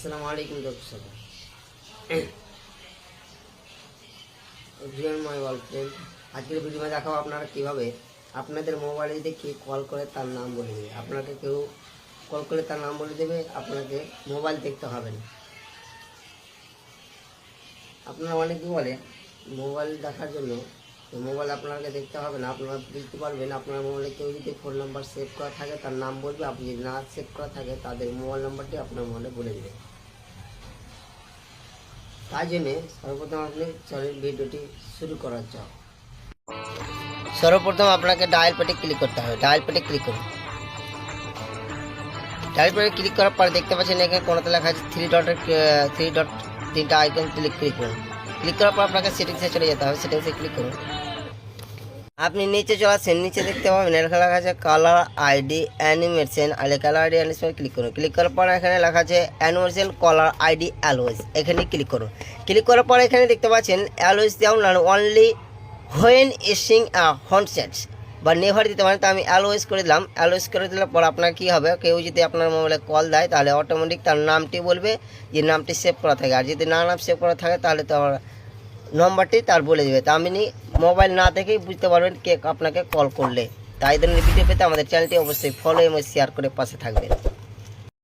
আসসালামু আলাইকুম দর্শক এভরিওয়ান মাই ওয়ার্ল্ড আজকের ভিডিওতে দেখাবো আপনারা কীভাবে আপনাদের মোবাইলে যদি কে কল করে তার নাম বলে দেবে। আপনাকে কেউ কল করে তার নাম বলে দেবে, আপনাকে মোবাইল দেখতে হবে না। আপনারা অনেকে বলে মোবাইল দেখার জন্য তো মোবাইল আপনাকে দেখতে হবে না, আপনারা বুঝতে পারবেন, আপনার মোবাইলে কেউ যদি ফোন নাম্বার সেভ করা থাকে, তার নাম বলবে, আপনি যদি না সেভ করা থাকে, তাদের মোবাইল নাম্বারটি আপনার মোবাইলে বলে দেবে। তাই জন্যে সর্বপ্রথম আপনি চলেন ভিডিওটি শুরু করার চাও সর্বপ্রথম আপনাকে ডায়াল পেটে ক্লিক করতে হবে। ডায়াল পেটে ক্লিক করুন। ডায়াল পেটে ক্লিক করার পর দেখতে পাচ্ছেন এখানে কোনোতে লেখা আছে থ্রি ডটের থ্রি ডট তিনটা আইকন ক্লিক ক্লিক করুন। ক্লিক করার পর আপনাকে সেটিংসে চলে যেতে হবে। সেটিংসে ক্লিক করুন। আপনি নিচে চলে আসেন নিচে দেখতে পাবেন, এখানে লেখা আছে কালার আইডি অ্যানিমেশন আর কালার আইডি অ্যানিমেশন ক্লিক করুন। ক্লিক করার পর এখানে লেখা আছে অ্যানিমেশন কালার আইডি অ্যালোয়েস এখানে ক্লিক করুন। ক্লিক করার পর এখানে দেখতে পাচ্ছেন always down only when using a handsets বা নেভার দিতে পারেন তো আমি অ্যালোয়েস করে দিলাম। অ্যালোয়েস করে দিলে পর আপনার কী হবে? কেউ যদি আপনার মোবাইলে কল দেয়, তাহলে অটোমেটিক তার নামটি বলবে, যে নামটি সেভ করা থাকে। আর যদি না নাম সেভ করা থাকে, তাহলে তো নম্বরটি তার বলে দেবে। তা আপনি মোবাইল না দেখেই বুঝতে পারবেন কে আপনাকে কল করলে। তাই ধরনের ভিডিও পেতে আমাদের চ্যানেলটি অবশ্যই ফলো এবং শেয়ার করে পাশে থাকবেন।